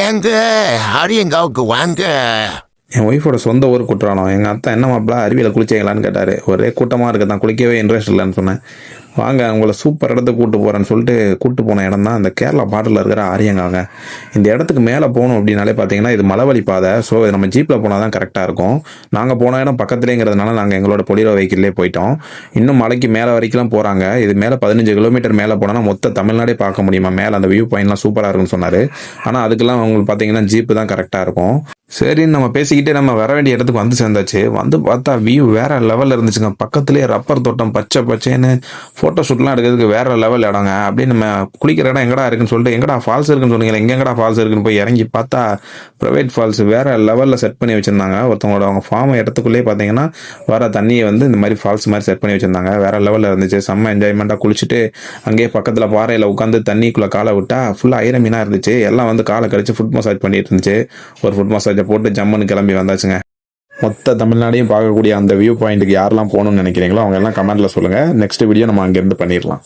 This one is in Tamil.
எங்க ஹரியங்காவுக்கு வாங்க. என் ஒய்ஃபோட சொந்த ஊர் குற்றாலம் எங்கள் அத்தா என்ன மாப்பிள அருவியில் குளிச்சிங்களான்னு கேட்டார். ஒரே கூட்டமாக இருக்குது தான் குளிக்கவே இன்ட்ரெஸ்ட் இல்லைன்னு சொன்னேன். வாங்க உங்களை சூப்பர் இடத்துக்கு கூட்டு போகிறேன்னு சொல்லிட்டு கூப்பிட்டு போன இடம் தான் இந்த கேரளா பாட்டில் இருக்கிற ஆரியங்காங்க. இந்த இடத்துக்கு மேலே போகணும் அப்படின்னாலே பார்த்தீங்கன்னா இது மலைவழி பாதை. ஸோ இது நம்ம ஜீப்பில் போனால் தான் கரெக்டாக இருக்கும். நாங்கள் போன இடம் பக்கத்துலேங்கிறதுனால நாங்கள் எங்களோட பொலிரோ வெஹிக்கிள்லேயே போயிட்டோம். இன்னும் மலைக்கு மேலே வரைக்கும்லாம் போகிறாங்க இது மேலே பதினஞ்சு கிலோமீட்டர் மேலே போனால் மொத்த தமிழ்நாடே பார்க்க முடியுமா? மேலே அந்த வியூ பாயிண்ட்லாம் சூப்பராக இருக்குன்னு சொன்னார். ஆனால் அதுக்கெல்லாம் உங்களுக்கு பார்த்தீங்கன்னா ஜீப்பு தான் கரெக்டாக இருக்கும். சரின்னு நம்ம பேசிக்கிட்டே நம்ம வர வேண்டிய இடத்துக்கு வந்து சேர்ந்தாச்சு. வந்து பார்த்தா வியூ வேற லெவலில் இருந்துச்சுங்க. பக்கத்துலேயே ரப்பர் தோட்டம் பச்சை பச்சைன்னு ஃபோட்டோ ஷூட்லாம் எடுக்கிறதுக்கு வேறு லெவல் இடங்க. அப்படியே நம்ம குளிக்கிற இடம் எங்கடா இருக்குன்னு சொல்லிட்டு எங்கடா ஃபால்ஸ் இருக்குன்னு சொன்னீங்க எங்கெங்கடா ஃபால்ஸ் இருக்குன்னு போய் இறங்கி பார்த்தா ப்ரைவேட் ஃபால்ஸ் வேறு லெவலில் செட் பண்ணி வச்சுருந்தாங்க. ஒருத்தவங்களோட அவங்க ஃபார்ம் இடத்துக்குள்ளேயே பார்த்தீங்கன்னா வர தண்ணியை வந்து இந்த மாதிரி ஃபால்ஸ் மாதிரி செட் பண்ணி வச்சுருந்தாங்க. வேறு லெவலில் இருந்துச்சு. செம்ம என்ஜாய்மெண்ட்டாக குளிச்சுட்டு அங்கேயே பக்கத்தில் பாறையில் உட்காந்து தண்ணிக்குள்ளே காலை விட்டா ஃபுல்லாக ஐரமீனாக இருந்துச்சு. எல்லாம் வந்து காலை கழிச்சு ஃபுட் மசாஜ் பண்ணிட்டு இருந்துச்சு. ஒரு ஃபுட் மசாஜை போட்டு ஜம்முன்னு கிளம்பி வந்தாச்சுங்க. மொத்த தமிழ்நாடையும் பார்க்கக்கூடிய அந்த வியூ பாயிண்ட்டுக்கு யாரெல்லாம் போகணும்னு நினைக்கிறீங்களோ அவங்க எல்லாம் கமெண்ட்ல சொல்லுங்க. நெக்ஸ்ட் வீடியோ நம்ம அங்கேருந்து பண்ணிடலாம்.